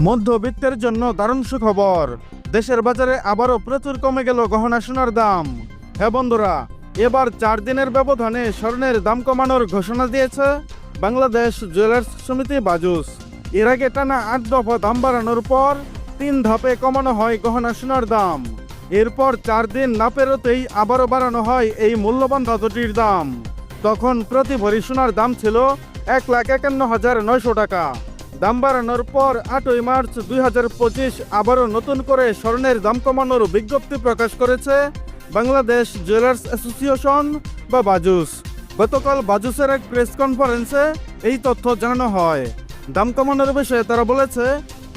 মধ্যবিত্তের জন্য দারুণ সুখবর। দেশের বাজারে আবারও প্রচুর কমে গেল গহনা সোনার দাম। হ্যাঁ বন্ধুরা, এবার চার দিনের ব্যবধানে স্বর্ণের দাম কমানোর ঘোষণা দিয়েছে বাংলাদেশ জুয়েলার্স সমিতি বাজুস। এর আগে টানা আট দফা দাম বাড়ানোর পর তিন ধাপে কমানো হয় গহনা সোনার দাম। এরপর চার দিন না পেরোতেই আবারও বাড়ানো হয় এই মূল্যবান ধাতুটির দাম। তখন প্রতি ভরি সোনার দাম ছিল এক লাখ একান্ন হাজার নয়শো টাকা। দাম বাড়ানোর পর আটই মার্চ দুই হাজার পঁচিশ আবারও নতুন করে স্বর্ণের দাম কমানোর বিজ্ঞপ্তি প্রকাশ করেছে বাংলাদেশ জুয়েলার্স অ্যাসোসিয়েশন বা বাজুস। গতকাল বাজুসের এক প্রেস কনফারেন্সে এই তথ্য জানানো হয়। দাম কমানোর বিষয়ে তারা বলেছে,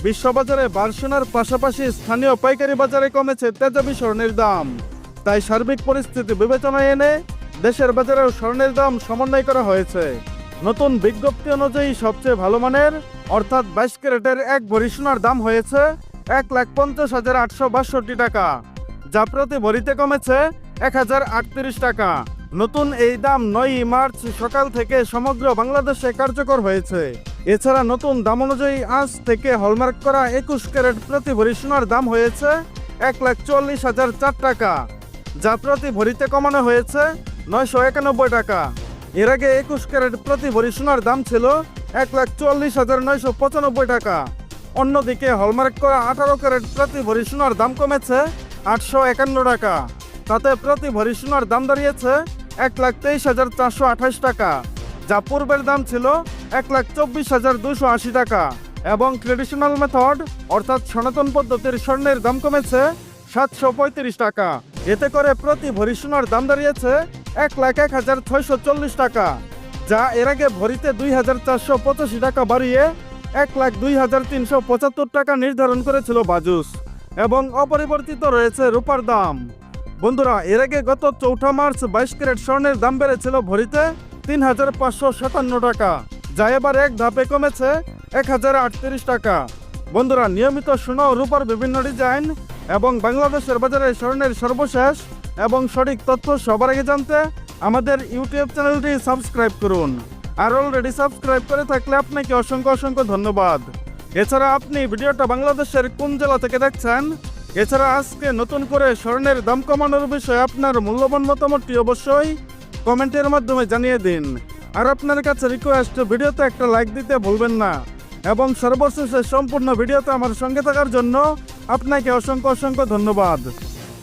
বিশ্ববাজারে বার্সোনার পাশাপাশি স্থানীয় পাইকারি বাজারে কমেছে তেজাবি স্বর্ণের দাম। তাই সার্বিক পরিস্থিতি বিবেচনায় এনে দেশের বাজারেও স্বর্ণের দাম সমন্বয় করা হয়েছে। নতুন বিজ্ঞপ্তি অনুযায়ী সবচেয়ে ভালো মানের, অর্থাৎ বাইশ ক্যারেটের এক ভরি সোনার দাম হয়েছে এক লাখ পঞ্চাশ হাজার আটশো বাষট্টি টাকা, যা প্রতি ভরিতে কমেছে এক হাজার আটত্রিশ টাকা। নতুন এই দাম নয়ই মার্চ সকাল থেকে সমগ্র বাংলাদেশে কার্যকর হয়েছে। এছাড়া নতুন দাম অনুযায়ী আজ থেকে হলমার্ক করা একুশ ক্যারেট প্রতি ভরি সোনার দাম হয়েছে এক লাখ চল্লিশ হাজার চার টাকা, যা প্রতি ভরিতে কমানো হয়েছে নয়শো একানব্বই টাকা। এর আগে একুশ ক্যারেট প্রতি ভরি সোনার দাম ছিল এক লাখ চল্লিশ হাজার নয়শো পঁচানব্বই টাকা। অন্যদিকে হলমার্ক করা আঠারো ক্যারেট প্রতি ভরি সোনার দাম কমেছে আটশো একান্ন টাকা। তাতে প্রতি ভরি সোনার দাম দাঁড়িয়েছে এক লাখ তেইশ হাজার চারশো আঠাশ টাকা, যা পূর্বের দাম ছিল এক লাখ চব্বিশ হাজার দুশো আশি টাকা এবং ট্রেডিশনাল মেথড অর্থাৎ সনাতন পদ্ধতির স্বর্ণের দাম কমেছে সাতশো পঁয়ত্রিশ টাকা। এতে করে প্রতি ভরি সোনার দাম দাঁড়িয়েছে এক লাখ এক হাজার ছয়শো চল্লিশ টাকা, যা এর আগে ভরিতে দুই হাজার চারশো পঁচাশি টাকা বাড়িয়ে এক লাখ দুই হাজার তিনশো পঁচাত্তর টাকা নির্ধারণ করেছিল বাজুস এবং অপরিবর্তিত রয়েছে রূপার দাম। বন্ধুরা, এর আগে গত চৌঠা মার্চ বাইশ ক্যারেট স্বর্ণের দাম বেড়েছিল ভরিতে তিন হাজার পাঁচশো সাতান্ন টাকা, যা এবার এক ধাপে কমেছে এক হাজার আটত্রিশ টাকা। বন্ধুরা, নিয়মিত সোনা রূপার বিভিন্ন ডিজাইন এবং বাংলাদেশের বাজারে স্বর্ণের সর্বশেষ এবং সঠিক তথ্য সবার আগে জানতে আমাদের ইউটিউব চ্যানেলটি সাবস্ক্রাইব করুন। আর অলরেডি সাবস্ক্রাইব করে থাকলে আপনাকে অসংখ্য অসংখ্য ধন্যবাদ। এছাড়া আপনি ভিডিওটা বাংলাদেশের কোন জেলা থেকে দেখছেন? এছাড়া আজকে নতুন করে স্বর্ণের দাম কমানোর বিষয়ে আপনার মূল্যবান মতামতটি অবশ্যই কমেন্টের মাধ্যমে জানিয়ে দিন। আর আপনার কাছে রিকোয়েস্ট ভিডিওতে একটা লাইক দিতে ভুলবেন না। এবং সর্বশেষে সম্পূর্ণ ভিডিওতে আমার সঙ্গে থাকার জন্য আপনাকে অসংখ্য অসংখ্য ধন্যবাদ।